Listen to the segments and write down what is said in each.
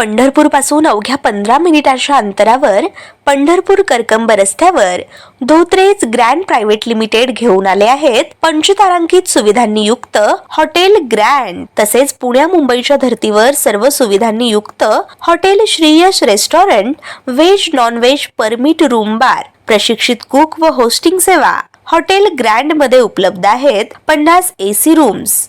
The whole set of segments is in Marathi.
पंढरपूरपासून अवघ्या पंधरा मिनिटांच्या अंतरावर पंढरपूर करकंब रस्त्यावर धोत्रेज ग्रँड प्रायव्हेट लिमिटेड घेऊन आले आहेत. पंचतारांकित सुविधांनी युक्त हॉटेल ग्रँड. तसेच पुण्या मुंबईच्या धर्तीवर सर्व सुविधांनी युक्त hotel Shriyash restaurant veg non veg permit room bar प्रशिक्षित कुक व होस्टिंग सेवा. हॉटेल ग्रँडमध्ये उपलब्ध आहेत पन्नास एसी रूम्स.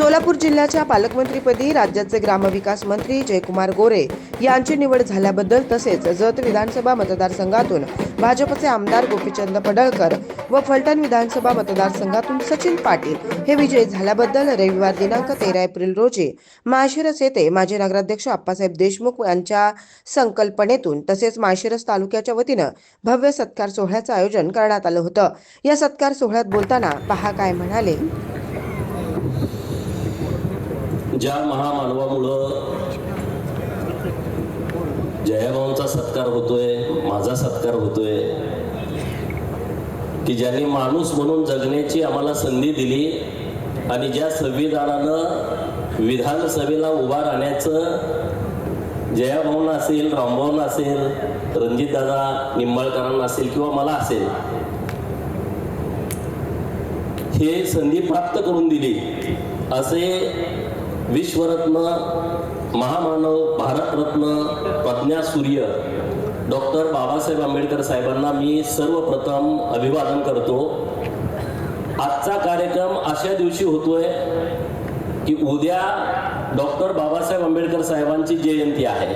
सोलापूर जिल्ह्याच्या पालकमंत्रीपदी राज्याचे ग्रामविकास मंत्री जयकुमार गोरे यांची निवड झाल्याबद्दल तसेच जत विधानसभा मतदारसंघातून भाजपचे आमदार गोपीचंद पडळकर व फलटण विधानसभा मतदारसंघातून सचिन पाटील हे विजयी झाल्याबद्दल रविवार दिनांक तेरा एप्रिल रोजी माळशिरस येथे माजी नगराध्यक्ष आप्पासाहेब देशमुख यांच्या संकल्पनेतून तसेच माळशिरस तालुक्याच्या वतीनं भव्य सत्कार सोहळ्याचं आयोजन करण्यात आलं होतं. या सत्कार सोहळ्यात बोलताना पहा काय म्हणाले. ज्या महामानवामुळं जयाभाऊंचा सत्कार होतोय माझा सत्कार होतोय की ज्यांनी माणूस म्हणून जगण्याची आम्हाला संधी दिली आणि ज्या संविधानानं विधानसभेला उभा राहण्याचं जयाभाऊन असेल रामभाऊन असेल रणजितदादा निंबाळकरांना असेल किंवा मला असेल हे संधी प्राप्त करून दिली. असे विश्वरत्न महामानव भारतरत्न प्रज्ञा सूर्य डॉक्टर बाबासाहेब आंबेडकर साहेबांना मी सर्वप्रथम अभिवादन करतो. आजचा कार्यक्रम अशा दिवशी होतोय की उद्या डॉक्टर बाबासाहेब आंबेडकर साहेबांची जयंती आहे.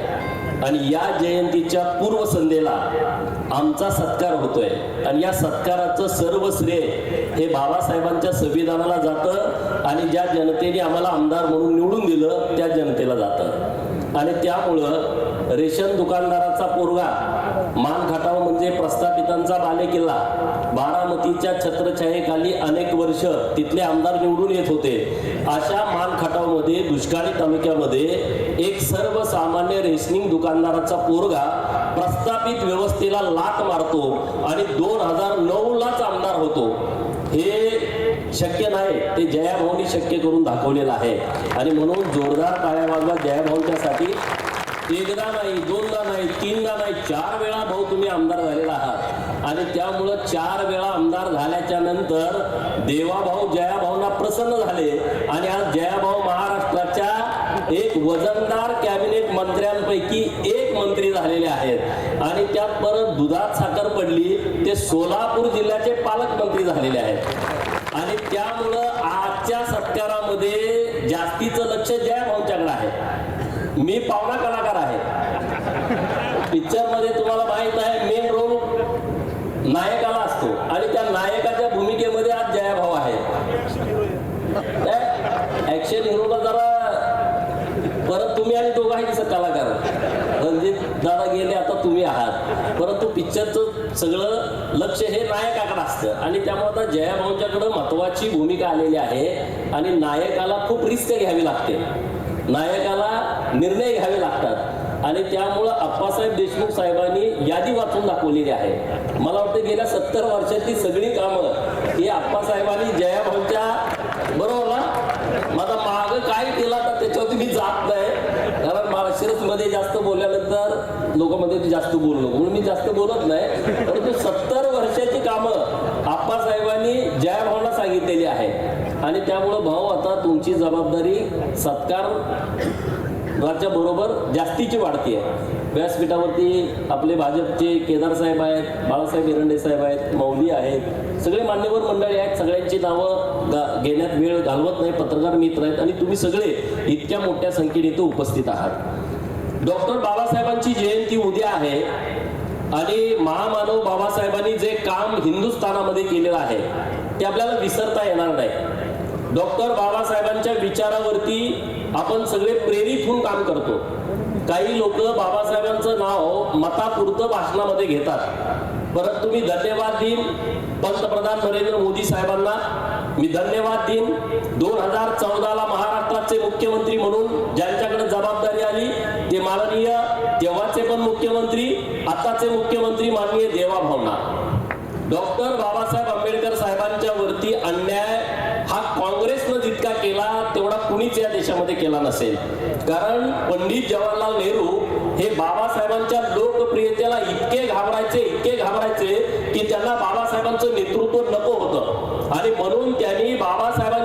आणि या जयंतीच्या पूर्वसंध्येला आमचा सत्कार होतोय. आणि या सत्काराचं सर्व श्रेय हे बाबासाहेबांच्या संविधानाला जातं आणि ज्या जनतेने आम्हाला आमदार म्हणून निवडून दिलं त्या जनतेला जातं. आणि त्यामुळं रेशन दुकानदाराचा पोरगा मान खटाव म्हणजे प्रस्थापितांचा बालेकिल्ला बारामतीच्या छत्रछायेखाली अनेक वर्ष तिथले आमदार निवडून येत होते. अशा मान खटावमध्ये दुष्काळी तालुक्यामध्ये एक सर्वसामान्य रेशनिंग दुकानदाराचा पोरगा प्रस्थापित व्यवस्थेला लाट मारतो आणि दोन हजार नऊ लाच आमदार होतो. हे शक्य नाही. ते जयाभाऊनी शक्य करून दाखवलेलं आहे. आणि म्हणून जोरदार टाळ्या वाजवा जयाभाऊंच्यासाठी एकदा नाही दोनदा नाही तीनदा नाही चार वेळा भाऊ तुम्ही आमदार झालेला आहात. आणि त्यामुळं चार वेळा आमदार झाल्याच्यानंतर देवाभाऊ जयाभाऊंना प्रसन्न झाले. आणि आज जयाभाऊ महाराज एक वजनदार कॅबिनेट मंत्र्यांपैकी एक मंत्री झालेले आहेत. आणि त्यात परत दुधात साखर पडली ते सोलापूर जिल्ह्याचे पालकमंत्री झालेले आहेत. आणि त्यामुळं आजच्या सत्कारामध्ये जास्तीचं लक्ष जयाभाऊंच्याकडे आहे. मी पाहुणा कलाकार आहे पिक्चरमध्ये तुम्हाला माहीत आहे मेन रोल नायकाला असतो आणि त्या नायकाच्या भूमिकेमध्ये आज जयाभाऊ आहे ऍक्शन हिरोला जरा परत तुम्ही आणि दोघं आहे तसं कलाकार रणजित दादा गेले आता तुम्ही आहात परंतु पिक्चरचं सगळं लक्ष हे नायकाकडे असतं. आणि त्यामुळे आता जयाभाऊंच्याकडं महत्वाची भूमिका आलेली आहे. आणि नायकाला खूप रिस्क घ्यावी लागते. नायकाला निर्णय घ्यावे लागतात. आणि त्यामुळं अप्पासाहेब देशमुख साहेबांनी यादी वाचून दाखवलेली आहे. मला वाटतं गेल्या सत्तर वर्षातली सगळी कामं ही अप्पासाहेबांनी जयाभाऊच्या बरोबर ना? माझा माग काय केला तर त्याच्यावरती मी जात नाही. कारण महाराष्ट्रमध्ये जास्त बोलल्यानंतर लोकांमध्ये जास्त बोलू नको. जास्त बोलत नाही परंतु सत्तर वर्षाची कामं आप्पासाहेबांनी जयाभाऊला सांगितलेली आहे आणि त्यामुळं भाऊ आता तुमची जबाबदारी सत्कार राज्या बरोबर जास्तीची वाढते व्यासपीठावरती आपले भाजपचे केदार साहेब आहेत बाळासाहेब एरंडे साहेब आहेत मौली आहेत सगळे मान्यवर मंडळी आहेत सगळ्यांची नावं गा- घेण्यात वेळ घालवत नाही पत्रकार मित्र आहेत आणि तुम्ही सगळे इतक्या मोठ्या संख्येने इथं उपस्थित आहात. डॉक्टर बाबासाहेबांची जयंती उद्या आहे. आणि महामानव बाबासाहेबांनी जे काम हिंदुस्थानामध्ये केलेलं आहे ते आपल्याला विसरता येणार नाही. डॉक्टर बाबासाहेबांच्या विचारावरती आपण सगळे प्रेरित होऊन काम करतो. काही लोक बाबासाहेबांचं नाव मतापुरतं भाषणामध्ये घेतात. परंतु मी धन्यवाद देईन पंतप्रधान नरेंद्र मोदी साहेबांना मी धन्यवाद देईन दोन हजार चौदाला महाराष्ट्राचे मुख्यमंत्री म्हणून ज्यांच्याकडे जबाबदारी आली ते माननीय तेव्हाचे पण मुख्यमंत्री आताचे मुख्यमंत्री माननीय देवाभावना डॉक्टर बाबासाहेब आंबेडकर साहेबांच्या वरती अन्याय हा काँग्रेसनं जितका केला तेवढा कुणीच या देशामध्ये केला नसेल. कारण पंडित जवाहरलाल नेहरू हे बाबासाहेबांच्या लोकप्रियतेला इतके घाबरायचे इतके घाबरायचे की त्यांना बाबासाहेबांचं नेतृत्व नको होतं. आणि म्हणून त्यांनी बाबासाहेबांच्या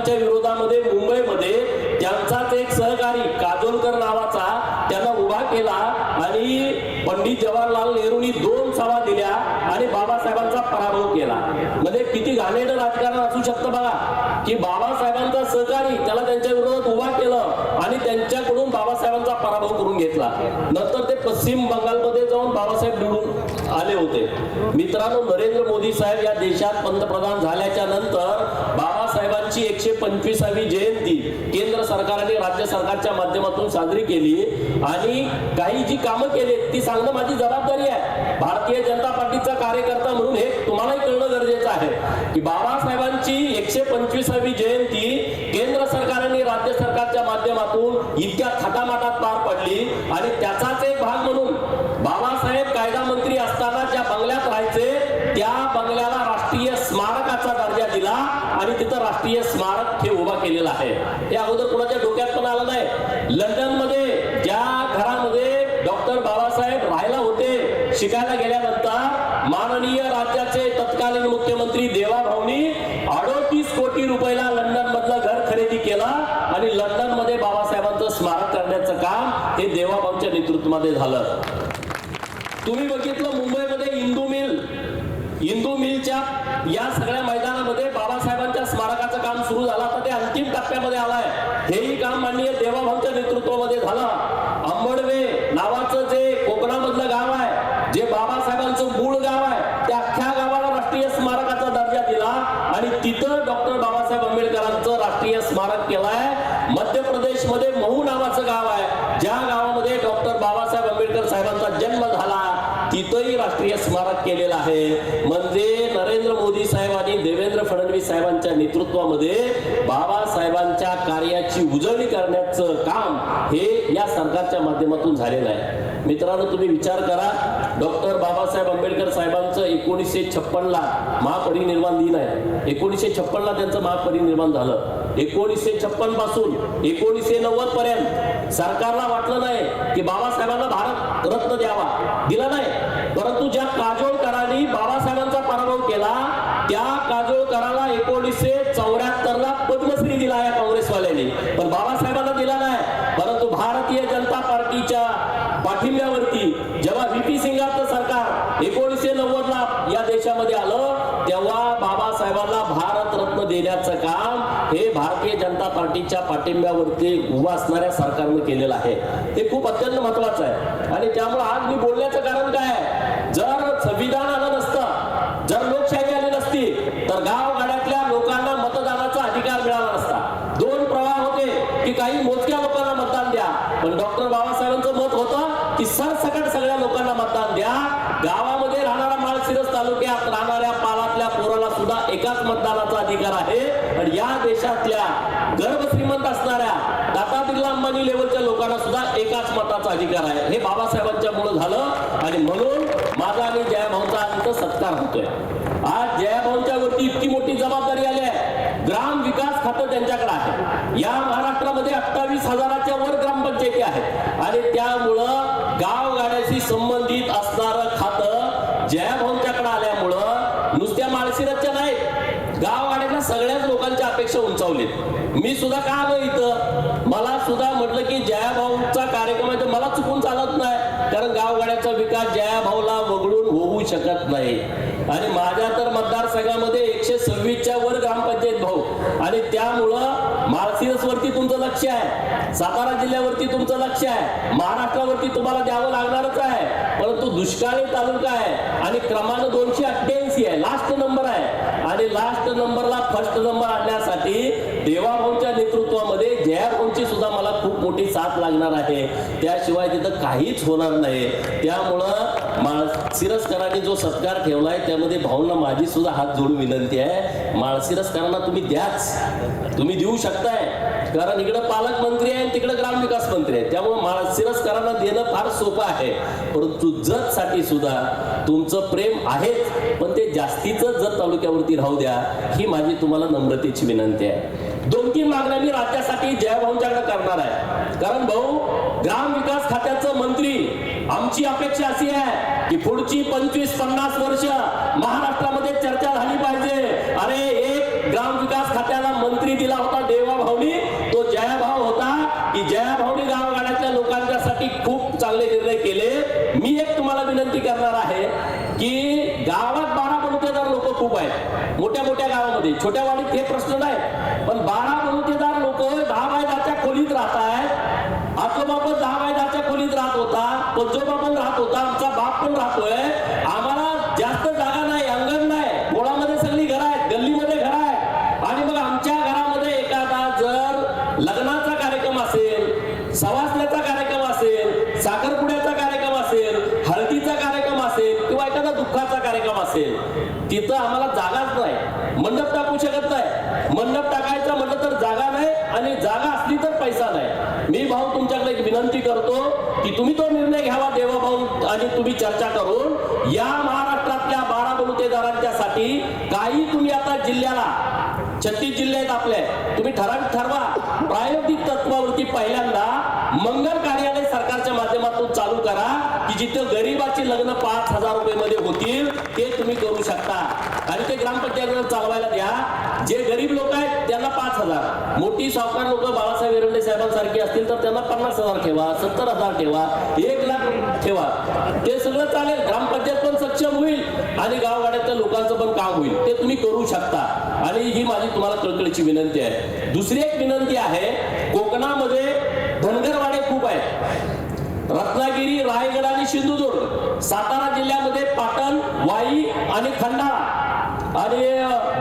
करून घेतला. नंतर ते पश्चिम बंगालमध्ये जाऊन बाबासाहेब निवडून आले होते. मित्रांनो नरेंद्र मोदी साहेब या देशात पंतप्रधान झाल्याच्यानंतर बाबासाहेबांची एकशे पंचवीसावी जयंती केंद्र सरकारने राज्य सरकारच्या माध्यमातून साजरी केली. आणि काही जी कामं केली ती सांगणं माझी जबाबदारी आहे. भारतीय जनता पार्टीचा कार्यकर्ता म्हणून हे तुम्हालाही कळणं गरजेचं आहे की बाबासाहेबांची एकशे पंचवीसावी जयंती केंद्र सरकारने राज्य सरकारच्या माध्यमातून इतक्या थाटामाटात पार पडली. आणि त्याचाच एक भाग म्हणून बाबासाहेब कायदा मंत्री असताना ज्या बंगल्यात राहायचे त्या बंगल्याला राष्ट्रीय स्मारकाचा दर्जा दिला आणि तिथं राष्ट्रीय स्मारक हे उभा केलेलं आहे. हे अगोदर कुणाच्या डोक्यात पण आलं नाही. लंडन हे देवाबाबच्या नेतृत्वामध्ये झालं. तुम्ही बघितलं मुंबईमध्ये इंदू मिल. इंदू मिलच्या या सगळ्या मैदानामध्ये बाबासाहेबांच्या स्मारकाचं काम सुरू झालं. आता ते अंतिम टप्प्यामध्ये आलाय. हेही काम माननीय देवाभाऊच्या नेतृत्वामध्ये झालं. अंबडवे नावाचं जे कोकणामधलं गाव आहे जे बाबासाहेबांचं मूळ गाव आहे त्या अख्ख्या गावाला राष्ट्रीय स्मारकाचा दर्जा दिला आणि तिथं डॉक्टर बाबासाहेब आंबेडकरांचं राष्ट्रीय स्मारक केलंय मध्य प्रदेशमध्ये महू नावाचं गाव आहे ज्या गावामध्ये डॉक्टर बाबासाहेब आंबेडकर साहेबांचा जन्म झाला तिथंही राष्ट्रीय केलेलं आहे. म्हणजे नरेंद्र मोदी साहेब आणि देवेंद्र फडणवीस साहेबांच्या नेतृत्वामध्ये बाबासाहेबांच्या कार्याची उजळणी करण्याचं काम हे या सरकारच्या माध्यमातून झालेलं आहे. मित्रांनो तुम्ही विचार करा. डॉक्टर बाबासाहेब आंबेडकर साहेबांचं एकोणीसशे छप्पनला महापरिनिर्वाण दिन आहे. एकोणीसशे छप्पनला त्यांचं महापरिनिर्वाण झालं. एकोणीसशे छप्पनपासून एकोणीसशे नव्वद पर्यंत सरकारला वाटलं नाही की बाबासाहेबांना भारत रत्न द्यावा. दिला नाही. पाठिंब्यावरती उभा असणाऱ्या सरकारनं केलेलं आहे. ते खूप अत्यंत महत्वाचं आहे. आणि त्यामुळे आज मी बोलण्याचं कारण काय आहे? जर संविधान आलं नसतं जर लोकशाही आली नसती तर गावगाड्यातल्या लोकांना मतदानाचा अधिकार मिळाला नसता. दोन प्रवाह होते की काही मोजक्या लोकांना मतदान द्या पण डॉक्टर बाबासाहेबांचं मत होतं की सरसकट सगळ्या लोकांना मतदान द्या. गावामध्ये राहणारा माळशिरस तालुक्यात राहणाऱ्या पालातल्या पोराला सुद्धा एकाच मतदानाचा अधिकार आहे. पण या देशातल्या गर्भ श्रीमंत असणाऱ्या टाटा बिर्ला अंबानी लेवलच्या लोकांना सुद्धा एकाच मताचा अधिकार आहे. हे बाबासाहेबांच्या मुळे झालं आणि म्हणून माझा आणि जयभाऊचा तिथं सत्कार होतोय. आज जयभाऊच्या वरती इतकी मोठी जबाबदारी आली आहे. ग्राम विकास खातं त्यांच्याकडे आहे. या महाराष्ट्रामध्ये अठ्ठावीस हजाराच्या वर ग्रामपंचायती आहेत. आणि त्यामुळं गावगाड्याशी संबंधित असणारं खातं जयभाऊंच्याकडे आल्यामुळं नुसत्या माळशिरसच्या नाहीत गावगाड्यातल्या सगळ्याच लोकांच्या अपेक्षा उंचावलीत मी सुद्धा का आलो इथं? मला सुद्धा म्हटलं की जयाभाऊचा कार्यक्रम आहे तर मला चुकून चालत नाही. कारण गावगाड्याचा विकास जयाभाऊला वगळून होऊ शकत नाही. आणि माझ्या तर मतदारसंघामध्ये एकशे सव्वीसच्या वर ग्रामपंचायत भाऊ. आणि त्यामुळं माळशिरस वरती तुमचं लक्ष आहे. सातारा जिल्ह्यावरती तुमचं लक्ष आहे. महाराष्ट्रावरती तुम्हाला द्यावं लागणारच आहे. परंतु दुष्काळी तालुका आहे. आणि क्रमांक दोनशे अठ्ठ्याऐंशी आहे. लास्ट नंबर नंबरला फर्स्ट नंबर आणण्यासाठी देवाभाऊच्या नेतृत्वामध्ये जयाभाऊची सुद्धा मला खूप मोठी साथ लागणार आहे. त्याशिवाय तिथं काहीच होणार नाही. त्यामुळं माळशिरसकरांनी जो सत्कार ठेवलाय त्यामध्ये भाऊंना माझी सुद्धा हात जोडून विनंती आहे. माळशिरसकरांना तुम्ही द्याच. तुम्ही देऊ शकताय. कारण इकडे पालकमंत्री आहे आणि तिकडं ग्रामविकास मंत्री आहे. त्यामुळे माळशिरसकरांना देणं फार सोपं आहे. परंतु जतसाठी सुद्धा तुमचं प्रेम आहेच. पण ते जास्तीचं जत तालुक्यावरती राहू द्या ही माझी तुम्हाला नम्रतेची विनंती आहे. दोन तीन मागण्या मी राज्यासाठी जयभाऊंच्याकडे करणार आहे. कारण भाऊ ग्रामविकास खात्याचं मंत्री आमची अपेक्षा अशी आहे की पुढची पंचवीस पन्नास वर्ष महाराष्ट्रामध्ये चर्चा झाली पाहिजे. अरे एक ग्रामविकास खात्याला मंत्री दिला होता देवा भाऊनी. तो जयाभाऊ होता की जयाभाऊनी गावगाड्यातल्या लोकांच्यासाठी खूप चांगले निर्णय केले. मी एक तुम्हाला विनंती करणार आहे की गावात बारा बलुतेदार लोक खूप आहेत. मोठ्या मोठ्या गावामध्ये. छोट्या वाडीत हे प्रश्न नाही. पण बारा बलुतेदार लोक दहा बाय दहाच्या खोलीत राहत आहेत आजोबा पण दहा बाय दहाच्या खोलीत राहत आजोबा पण राहत होता. आमचा बाप पण राहतोय. आम्हाला जास्त जागा नाही अंगण नाही. मुळामध्ये सगळी घर आहेत गल्लीमध्ये घर आहे आणि मग आमच्या घरामध्ये एखादा जर लग्नाचा कार्यक्रम असेल सवासण्याचा कार्यक्रम असेल साखरपुड्याचा कार्यक्रम असेल हळदीचा कार्यक्रम असेल किंवा एखादा दुःखाचा कार्यक्रम असेल तिथं आम्हाला जागाच नाही. मंडप टाकू शकत नाही. मंडप टाकायचं म्हटलं तर जागा नाही आणि जागा असली तर पैसा नाही. मी भाऊ तुमच्याकडे एक विनंती करतो की तुम्ही तो निर्णय घ्यावा देवाभाऊ आणि तुम्ही चर्चा करून या महाराष्ट्रातल्या बारा बलुतेदारांच्यासाठी काही तुम्ही आता जिल्ह्याला छत्तीस जिल्हे आहेत आपले तुम्ही ठराविक ठरवा. प्रायोगिक तत्वावरती पहिल्यांदा मंगल कार्यालय सरकारच्या माध्यमातून चालू करा. जिथं गरीबाची लग्न पाच हजार रुपये मध्ये होतील ते तुम्ही करू शकता. आणि ते ग्रामपंचायतीला चालवायला द्या. जे गरीब लोक आहेत त्यांना पाच हजार. मोठी सावकार लोक बाळासाहेब एरंडे साहेबांसारखी असतील तर त्यांना पन्नास हजार ठेवा सत्तर हजार ठेवा एक लाख ठेवा. ते सगळं चालेल. ग्रामपंचायत पण सक्षम होईल आणि गावगाड्यातल्या लोकांचं पण काम होईल. ते तुम्ही करू शकता. आणि ही माझी तुम्हाला कळकळीची विनंती आहे. दुसरी एक विनंती आहे कोकणामध्ये धनगरवाडे खूप आहेत. रत्नागिरी सिंधुदुर्ग सातारा जिल्ह्यामध्ये पाटण वाई आणि खंडाळा आणि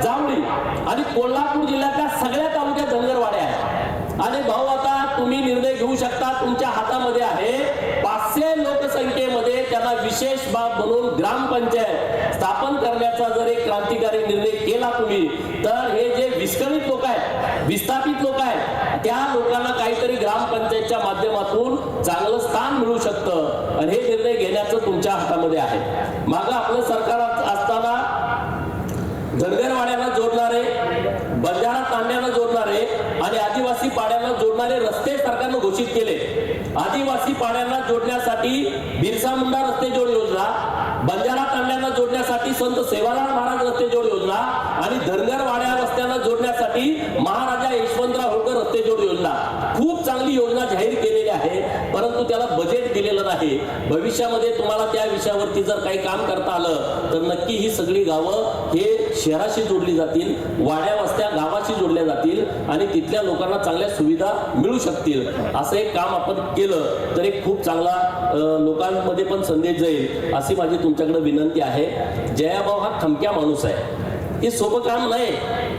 जांभळी आणि कोल्हापूर जिल्ह्यातल्या सगळ्या तालुक्यात धनगरवाड्या आहेत. आणि भाऊ आता तुम्ही निर्णय घेऊ शकता तुमच्या हातामध्ये आहे पाचशे लोकसंख्येमध्ये त्यांना विशेष बाब म्हणून ग्रामपंचायत स्थापन करण्याचा जर एक क्रांतिकारी निर्णय केला तुम्ही तर हे जे विस्कळीत लोक आहेत विस्थापित लोक आहेत त्या लोकांना काहीतरी ग्रामपंचायतच्या माध्यमातून चांगलं स्थान मिळू शकतं. आणि हे निर्णय घेण्याचं तुमच्या हातामध्ये आहे. मागं आपलं सरकार असताना धनगरवाड्यांना जोडणारे बंजारा तांड्याला जोडणारे आणि आदिवासी पाड्यांना जोडणारे रस्ते सरकारनं घोषित केले. आदिवासी पाड्यांना जोडण्यासाठी बिरसा मुंडा रस्ते जोड योजना बंजारा तांड्यांना जोडण्यासाठी संत सेवालाल महाराज रस्ते जोड योजना आणि धनगरवाड्या रस्त्यांना जोडण्यासाठी महाराज यशवंतराव होळकर रस्ते जोड योजना खूप चांगली योजना जाहीर केलेली आहे परंतु त्याला बजेट दिलेलं नाही भविष्यामध्ये तुम्हाला त्या विषयावरती जर काही काम करता आलं तर नक्की ही सगळी गावं हे शहराशी जोडली जातील वाड्या वस्त्या गावाशी जोडल्या जातील आणि तिथल्या लोकांना चांगल्या सुविधा मिळू शकतील. असं एक काम आपण केलं तर एक खूप चांगला लोकांमध्ये पण संदेश जाईल अशी माझी तुमच्याकडे विनंती आहे. जयाभाऊ हा खमक्या माणूस आहे. हे सोपं काम नाही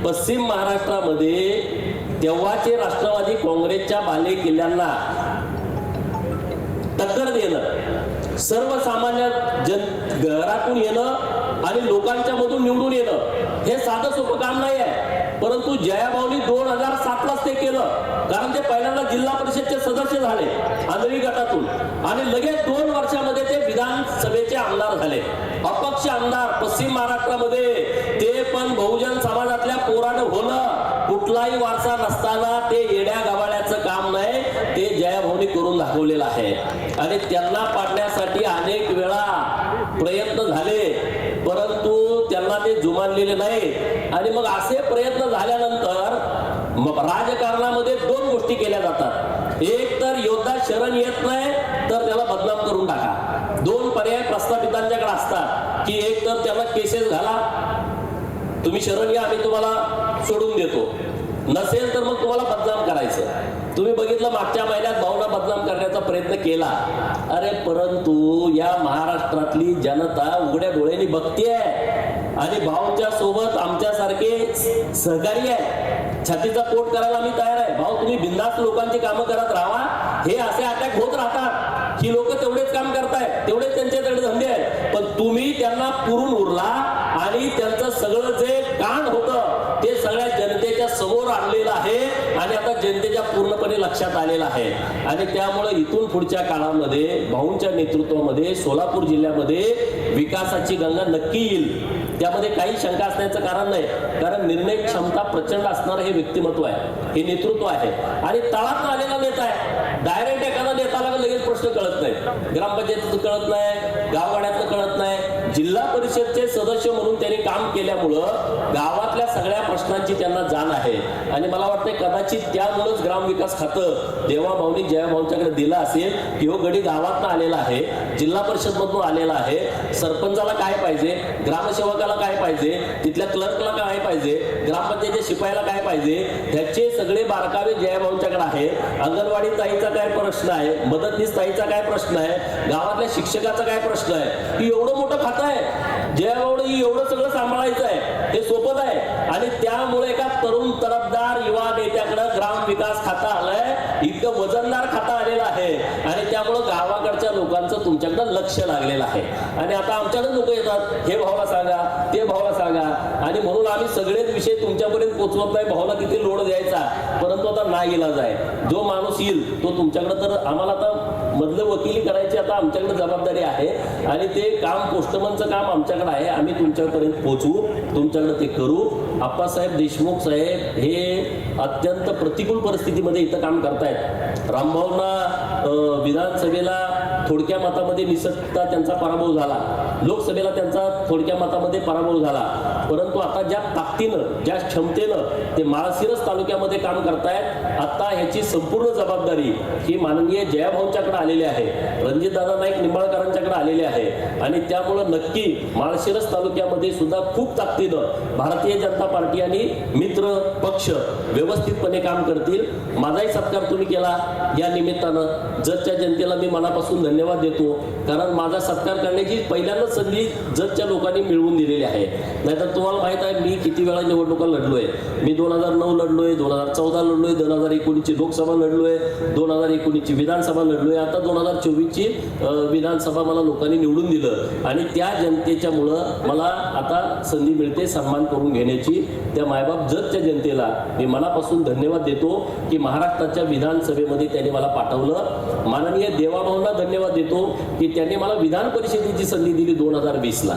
पश्चिम महाराष्ट्रामध्ये तेव्हाचे राष्ट्रवादी काँग्रेसच्या बाले किल्ल्यांना टक्कर देणं सर्वसामान्य जन घरातून येणं आणि लोकांच्या मधून निवडून येणं हे साधं सोपं काम नाही आहे. परंतु जयाभाऊनी दोन हजार सातलाच ते केलं. कारण ते पहिल्यांदा जिल्हा परिषदचे सदस्य झाले आंधळी गटातून. आणि लगेच दोन वर्षामध्ये ते विधानसभेचे आमदार झाले. अपक्ष आमदार पश्चिम महाराष्ट्रामध्ये ते पण बहुजन समाजातल्या पोरानं होणं कुठलाही वारसा नसताना ते येड्या गवाड्याचं काम नाही ते जयाभाऊनी करून दाखवलेला आहे. आणि त्यांना पाडण्यासाठी अनेक वेळा प्रयत्न झाले परंतु त्यांना ते जुमानलेले नाही. आणि मग असे प्रयत्न झाल्यानंतर राजकारणामध्ये दोन गोष्टी केल्या जातात. एक तर योद्धा शरण येत नाही तर त्याला बदनाम करून टाका. दोन पर्याय प्रस्थापितांच्याकडे असतात की एक तर त्याला केसेस घाला. तुम्ही शरण या आम्ही तुम्हाला सोडून देतो. नसेल तर मग तुम्हाला बदनाम करायचं. तुम्ही बघितलं मागच्या महिन्यात भावना बदनाम करण्याचा प्रयत्न केला. अरे परंतु या महाराष्ट्रातली जनता उघड्या डोळ्यांनी बघतीये. आणि भाऊच्या सोबत आमच्यासारखे सहकारी आहे. छातीचा पोट करायला आम्ही तयार आहे. भाऊ तुम्ही बिंदास लोकांची कामं करत राहा. हे असे अटॅक होत राहतात. ही लोक तेवढेच काम करतायत. तेवढेच त्यांच्याकडे धंदे आहेत. पण तुम्ही त्यांना पुरून उरला आणि त्यांचं सगळं जे कान होतं ते आहे आणि आता जनतेच्या पूर्णपणे लक्षात आलेलं आहे. आणि त्यामुळे इथून पुढच्या काळामध्ये भाऊंच्या नेतृत्वामध्ये सोलापूर जिल्ह्यामध्ये विकासाची गंगा नक्की येईल. त्यामध्ये काही शंका असण्याचं कारण नाही. कारण निर्णय क्षमता प्रचंड असणारं हे व्यक्तिमत्व आहे. हे नेतृत्व आहे. आणि तळात आलेला नेता आहे. डायरेक्ट एखादा नेताला लगेच प्रश्न कळत नाही. ग्रामपंचायत कळत नाही. सदस्य म्हणून त्यांनी काम केल्यामुळं गावातल्या सगळ्या प्रश्नांची त्यांना जाण आहे. आणि मला वाटतं कदाचित त्यामुळंच ग्रामविकास खातं देवा भाऊनी जया भाऊंच्याकडे दिलं असेल की हो गडी गावातनं आलेला आहे जिल्हा परिषद मधून आलेला आहे सरपंचाला काय पाहिजे ग्रामसेवकाला काय पाहिजे तिथल्या क्लर्कला काय पाहिजे ग्रामपंचायतीच्या शिपायाला काय पाहिजे ह्याचे सगळे बारकावे जयाभाऊंच्याकडे आहे. अंगणवाडी ताईचा काय प्रश्न आहे मदतनीस ताईचा काय प्रश्न आहे गावातल्या शिक्षकाचा काय प्रश्न आहे की एवढं मोठं खातं आहे. जयाभाऊने एवढं सगळं सांभाळायचं आहे ते सोपत आहे. आणि त्यामुळे एका तरुण तरफदार युवा नेत्याकडे ग्राम विकास खातं आलंय इतकं वजनदार खातं आलेलं आहे. आणि त्यामुळं गावाकडच्या लोकांचं तुमच्याकडं लक्ष लागलेलं आहे. आणि आता आमच्याकडे लोक येतात हे भावाला सांगा ते भावाला सांगा. आणि म्हणून आम्ही सगळेच विषय तुमच्यापर्यंत पोचवत नाही भावाला किती लोड द्यायचा परंतु आता नाही इलाज आहे. जो माणूस येईल तो तुमच्याकडे तर आम्हाला आता मधलं वकिली करायची आता आमच्याकडे जबाबदारी आहे आणि ते काम पोस्टमनचं काम आमच्याकडे आहे. आम्ही तुमच्यापर्यंत पोहोचू तुमच्याकडे ते करू. आप्पासाहेब देशमुख साहेब हे अत्यंत प्रतिकूल परिस्थितीमध्ये इथं काम करतायत. रामभाऊंना विधानसभेला थोडक्या मतामध्ये निसटता त्यांचा पराभव झाला. लोकसभेला त्यांचा थोडक्या मतामध्ये पराभव झाला. परंतु आता ज्या ताकदीनं ज्या क्षमतेनं ते माळशिरस तालुक्यामध्ये काम करतायत आता ह्याची संपूर्ण जबाबदारी ही माननीय जयाभाऊंच्याकडे आलेली आहे. रणजितदादा नाईक निंबाळकरांच्याकडे आलेली आहे. आणि त्यामुळं नक्की माळशिरस तालुक्यामध्ये सुद्धा खूप ताकदीनं भारतीय जनता पार्टी आणि मित्र पक्ष व्यवस्थितपणे काम करतील. माझाही सत्कार तुम्ही केला या निमित्तानं. जगच्या जनतेला मी मनापासून धन्यवाद देतो. कारण माझा सत्कार करण्याची पहिल्यांदाच संधी जगच्या लोकांनी मिळवून दिलेली आहे. नाहीतर तुम्हाला माहीत आहे मी किती वेळा निवडणुका लढलोय. मी दोन हजार नऊ लढलोय दोन हजार चौदा लढलोय दोन हजार एकोणीसची लोकसभा लढलोय दोन हजार एकोणीसची विधानसभा लढलोय. आता दोन हजार चोवीसची विधानसभा मला लोकांनी निवडून दिलं. आणि त्या जनतेच्यामुळं मला आता संधी मिळते सन्मान करून घेण्याची त्या मायबाप जतच्या जनतेला. मी मनापासून धन्यवाद देतो की महाराष्ट्राच्या विधानसभेमध्ये त्यांनी मला पाठवलं. माननीय देवाभाऊंना धन्यवाद देतो की त्यांनी मला विधान परिषदेची संधी दिली दोन हजार वीसला.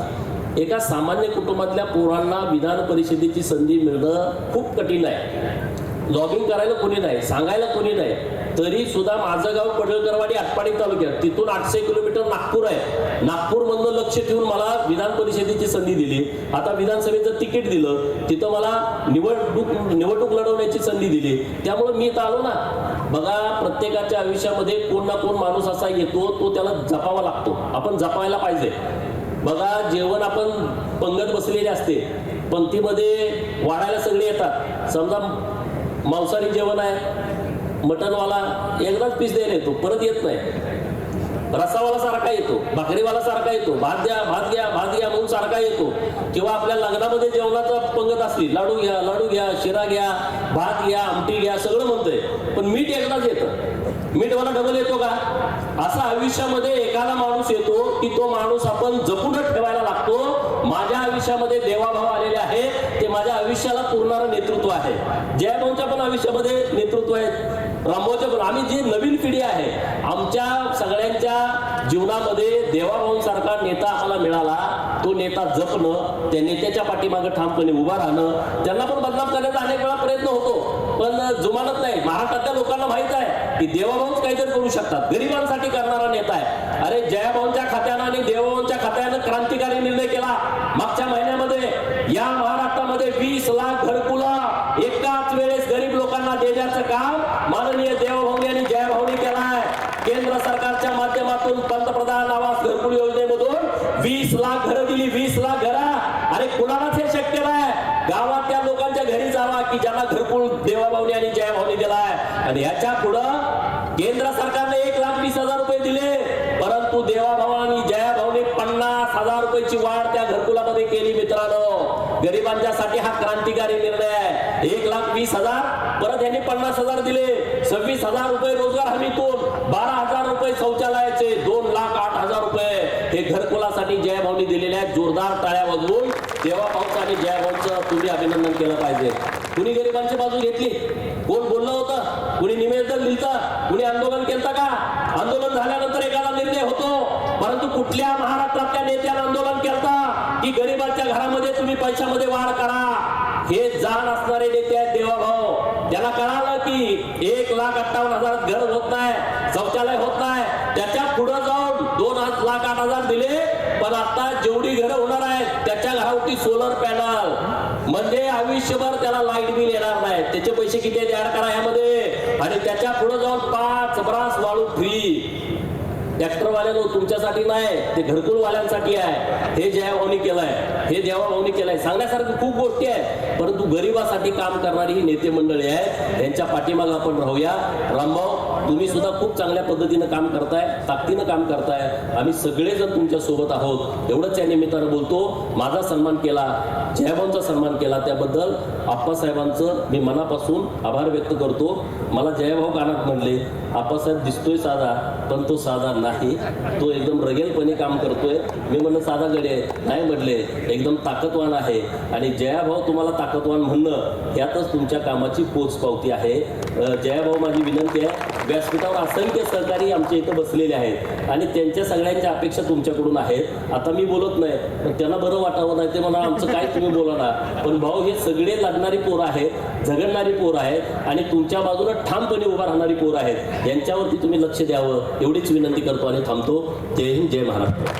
एका सामान्य कुटुंबातल्या पोरांना विधान परिषदेची संधी मिळणं खूप कठीण आहे. लॉगिंग करायला कोणी नाही सांगायला कोणी नाही. तरी सुद्धा माझं गाव पडळकरवाडी आटपाडी तालुक्यात. तिथून आठशे किलोमीटर नागपूर आहे. नागपूरमधनं लक्ष ठेवून मला विधान परिषदेची संधी दिली. आता विधानसभेचं तिकीट दिलं. तिथं मला निवडणूक निवडणूक लढवण्याची संधी दिली. त्यामुळे मी इथं आलो ना. बघा प्रत्येकाच्या आयुष्यामध्ये कोण ना कोण माणूस असा येतो तो त्याला जपावा लागतो. आपण जपायला पाहिजे. बघा जेवण आपण पंगत बसलेले असते. पंक्तीमध्ये वाढायला सगळे येतात. समजा मांसाहारी जेवण आहे. मटनवाला एकदाच पीस द्यायला येतो परत येत नाही. रसावाला सारखा येतो भाकरीवाला सारखा येतो भात द्या भात घ्या भात घ्या म्हणून सारखा येतो. किंवा आपल्या लग्नामध्ये जेवणाचा पंगत असली लाडू घ्या लाडू घ्या शिरा घ्या भात घ्या आमटी घ्या सगळं म्हणतंय. पण मीठ एकदाच येतं. मीठवाला डबल येतो का? असा आयुष्यामध्ये एखादा माणूस येतो की तो माणूस आपण जपूनच ठेवायला लागतो. माझ्या आयुष्यामध्ये देवाभाव आलेले आहे ते माझ्या आयुष्याला पुरणारं नेतृत्व आहे. जयभाऊंच्या पण आयुष्यामध्ये नेतृत्व आहे रामभाऊच्या आम्ही जी नवीन पिढी आहे आमच्या सगळ्यांच्या जीवनामध्ये देवाभाऊंसारखा नेता आम्हाला मिळाला. तो नेता जपणं त्या नेत्याच्या पाठीमागे ठामपणे उभा राहणं त्यांना पण बदनाम करण्याचा अनेक वेळा प्रयत्न होतो. पण जुमानत नाही महाराष्ट्रातल्या लोकांना माहीत आहे की देवाभाऊच काहीतरी करू शकतात. गरिबांसाठी करणारा नेता आहे. अरे जयाभाऊंच्या खात्यानं आणि देवाभाऊंच्या खात्यानं क्रांतिकारी निर्णय केला. मागच्या महिन्यामध्ये या महाराष्ट्रामध्ये वीस लाख घरकुला एकाच वेळेस गरीब लोकांना देण्याचं काम माननीय देवभाऊ यांनी जयभाऊनी केलं आहे केंद्र सरकारच्या माध्यमातून पंतप्रधान आवास घरकुल योजनेमधून वीस लाख घरं दिली वीस लाख घरा अरे कुणालाच हे शक्य नाही गावातल्या लोकांच्या घरी जावा की ज्यांना घरकुल देवाभावनी आणि जयभावनी दिलाय आणि पुढं केंद्र सरकारने एक लाख वीस हजार रुपये दिले. परंतु देवाभाऊ आणि जयाभाऊने पन्नास हजार रुपयाची वाढ त्या घरकुलामध्ये केली मित्रांनो. गरिबांच्यासाठी हा क्रांतिकारी निर्णय आहे. एक लाख वीस हजार परत यांनी पन्नास हजार दिले. सव्वीस हजार रुपये रोजगार हमीतून बारा हजार रुपये शौचालयाचे दोन लाख आठ हजार रुपये हे घरकुलासाठी जयभाऊनी दिलेले आहेत. जोरदार टाळ्या वाजवून देवाभाऊचं आणि जयभाऊचं तुम्ही अभिनंदन केलं पाहिजे. कुणी गरिबांची बाजू घेतली? कोण बोललं कुणी निवेदन लिहिलं कुणी आंदोलन केलं का? आंदोलन झाल्यानंतर एखादा निर्णय होतो. परंतु कुठल्या महाराष्ट्रातल्या नेत्यानं आंदोलन केलं की गरिबांच्या घरामध्ये तुम्ही पैशामध्ये वाढ करा. हे जाण असणारे नेते आहेत देवाभाऊ. त्याला कळालं की एक लाख अठ्ठावन्न हजार घर होत नाही शौचालय होत नाही. त्याच्या पुढे जाऊन दोन लाख आठ हजार दिले पण आता जेवढी घरं होणार आहेत त्याच्या घरावरती सोलर पॅनल म्हणजे आयुष्यभर त्याला लाइट बिल येणार नाही. त्याचे पैसे किती आहेत ऍड करा यामध्ये आणि त्याच्या पुढे जाऊन पाच ब्रास वाळू फ्री ट्रॅक्टरवाल्यानो तुमच्यासाठी नाही ते घरकुलवाल्यांसाठी आहे. हे जयाभाऊनी केलंय. हे देवाभाऊनी केलंय. सांगण्यासारखी खूप गोष्टी आहेत परंतु गरिबासाठी काम करणारी ही नेते मंडळी आहे त्यांच्या पाठीमागे आपण राहूया. रामभाऊ तुम्ही सुद्धा खूप चांगल्या पद्धतीनं काम करताय ताकदीनं काम करताय. आम्ही सगळेजण तुमच्यासोबत आहोत. एवढंच या निमित्तानं बोलतो. माझा सन्मान केला जयभाऊंचा सन्मान केला. त्याबद्दल आप्पासाहेबांचं मी मनापासून आभार व्यक्त करतो. मला जयभाऊ कानात म्हणले आपासाहेब दिसतोय साधा पण तो साधा नाही. तो एकदम रगेलपणे काम करतोय. मी म्हणलं साधा गडे नाही म्हटले एकदम ताकदवान आहे. आणि जयाभाऊ तुम्हाला ताकदवान म्हणणं यातच तुमच्या कामाची पोच पावती आहे जयाभाऊ माझी विनंती आहे व्यासपीठावर असंख्य सहकारी आमच्या इथं बसलेले आहेत आणि त्यांच्या सगळ्यांच्या अपेक्षा तुमच्याकडून आहेत. आता मी बोलत नाही पण त्यांना बरं वाटावं नाही ते म्हणा आमचं काय तुम्ही बोला ना. पण भाऊ हे सगळे लागणारी पोरं आहेत झगडणारी पोरं आहेत आणि तुमच्या बाजूला ठामपणे उभा राहणारी पोरं आहेत. यांच्यावरती तुम्ही लक्ष द्यावं. एवढीच विनंती करतो आणि थांबतो. जय हिंद जय महाराष्ट्र.